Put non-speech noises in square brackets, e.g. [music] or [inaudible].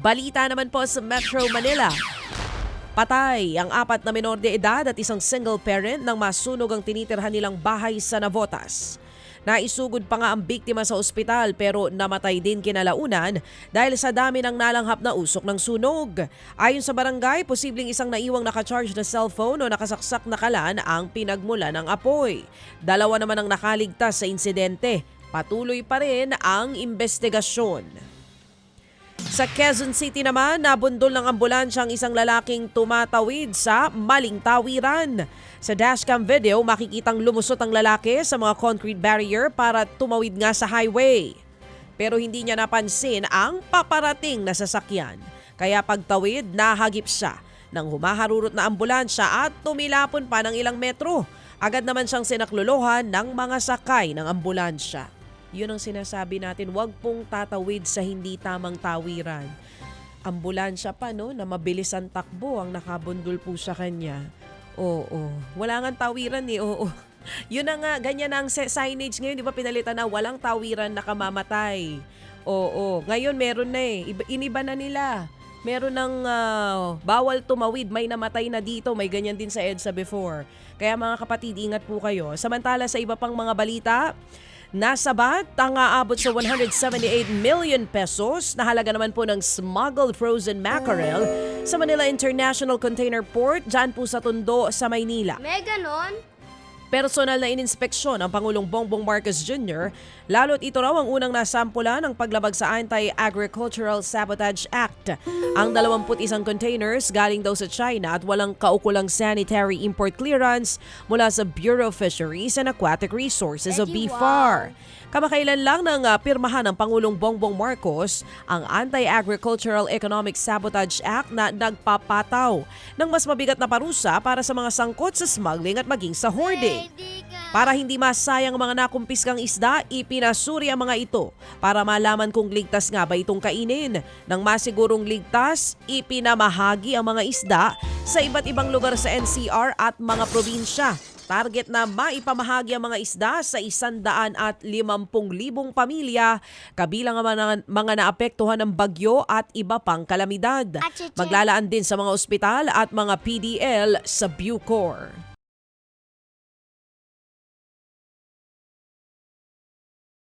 Balita naman po sa Metro Manila. Patay ang apat na menor de edad at isang single parent nang masunog ang tinitirhan nilang bahay sa Navotas. Naisugod pa nga ang biktima sa ospital pero namatay din kinalaunan dahil sa dami ng nalanghap na usok ng sunog. Ayon sa barangay, posibleng isang naiwang nakacharge na cellphone o nakasaksak na kalan ang pinagmula ng apoy. Dalawa naman ang nakaligtas sa insidente. Patuloy pa rin ang investigasyon. Sa Quezon City naman, nabundol ng ambulansya ang isang lalaking tumatawid sa maling tawiran. Sa dashcam video, makikitang lumusot ang lalaki sa mga concrete barrier para tumawid nga sa highway. Pero hindi niya napansin ang paparating na sasakyan. Kaya pagtawid, nahagip siya nang humaharurot na ambulansya at tumilapon pa ng ilang metro. Agad naman siyang sinakluluhan ng mga sakay ng ambulansya. Yun ang sinasabi natin, wag pong tatawid sa hindi tamang tawiran. Ambulansya pa no, na mabilis ang takbo ang nakabundol po sa kanya. Oo, wala nga tawiran eh, oo. [laughs] Yun na nga, ganyan ang se- signage ngayon, di ba pinalitan na walang tawiran na kamamatay. Oo, ngayon meron na eh, Iba- iniba na nila. Meron ng ah, bawal tumawid, may namatay na dito, may ganyan din sa EDSA before. Kaya mga kapatid, ingat po kayo. Samantala sa iba pang mga balita, Nasabat ang aabot sa 178 million pesos na halaga naman po ng smuggled frozen mackerel sa Manila International Container Port dyan po sa Tondo sa Maynila. May ganon? Personal na ininspeksyon ang Pangulong Bongbong Marcos Jr. lalo't ito raw ang unang nasampula ng paglabag sa Anti-Agricultural Sabotage Act. Ang 21 containers galing daw sa China at walang kaukulang sanitary import clearance mula sa Bureau of Fisheries and Aquatic Resources o BFAR. Kamakailan lang ng ah, pirmahan ng Pangulong Bongbong Marcos ang Anti-Agricultural Economic Sabotage Act na nagpapataw ng mas mabigat na parusa para sa mga sangkot sa smuggling at maging sa hoarding. Para hindi masayang ang mga nakumpiskang isda, ipinasuri ang mga ito para malaman kung ligtas nga ba itong kainin. Nang masigurong ligtas, ipinamahagi ang mga isda sa iba't ibang lugar sa NCR at mga probinsya. Target na maipamahagi ang mga isda sa isandaan at limampung libong pamilya, kabilang ang mga, mga naapektuhan ng bagyo at iba pang kalamidad. Maglalaan din sa mga ospital at mga PDL sa Bucor.